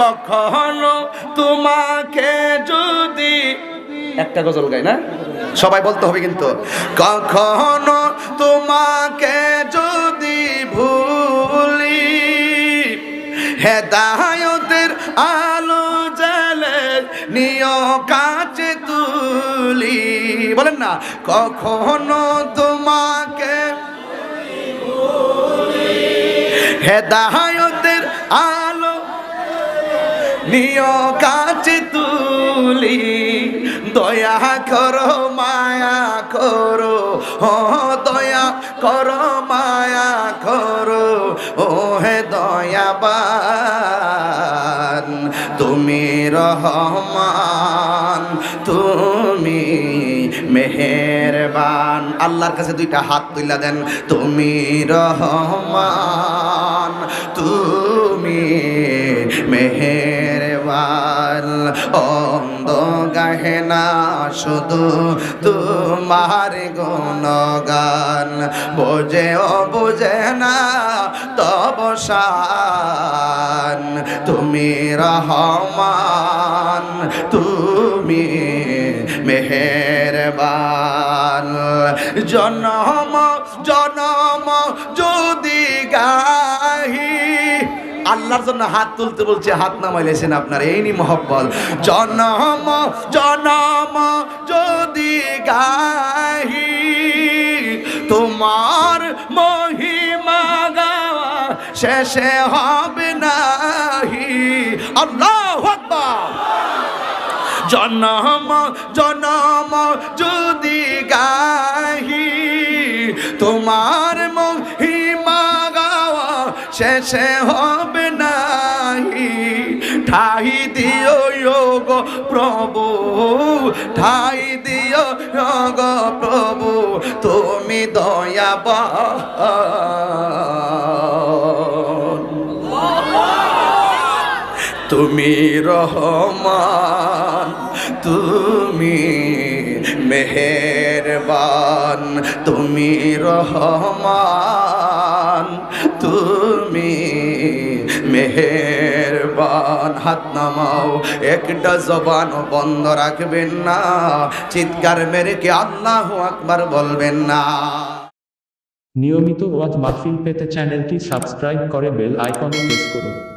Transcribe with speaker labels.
Speaker 1: কখনো তোমাকে যদি একটা গজল গাই না? সবাই বলতে হবে কিন্তু। কখনো তোমাকে যদি ভুলি, হেদায়তের আলো জ্বালে নিয় কাছে তুলি। বলেন না, কখনো তোমাকে হেদায়তের আলো নিয় কাছে তুলি, দয়া করো, মায়া করো, ও দয়া করো, মায়া করো ও হে দয়াবান, তুমি রহমান, তুমি মেহেরবান। আল্লাহর কাছে দুইটা হাত তুইলা দেন, তুমি রহমান অন্ধ গাহেনা শুধু তোমার গুণগান। বোঝে ও বোঝে না, তব তুমি রহমান, তুমি মেহেরবান। জনম জনম যদি আল্লাহর জন্য হাত তুলতে বলছে, হাত নামাইলেছেন আপনার, এই নি মহব্বত। জনম জনম যদি গাহি, তোমার মহিমা গাওয়া শেষে হবে নাহি। আল্লাহ জনম জনম যদি গাহি, তোমার শেষে হবে নাহি। ঠাই দিও যোগ প্রভু, ঠাই দিও যোগ প্রভু, তুমি দয়াবা তুমি রহমান, তুমি মেহেরবান, তুমি রহমান, তুমি মেহেরবান হাত নামাও। একটা জবান বন্ধ রাখবেন না। চিৎকার মেরে কি আল্লাহ আকবার বলবেন না।
Speaker 2: নিয়মিত ওয়াজ মাহফিল পেতে চ্যানেলটি সাবস্ক্রাইব করে বেল আইকনে প্রেস করুন।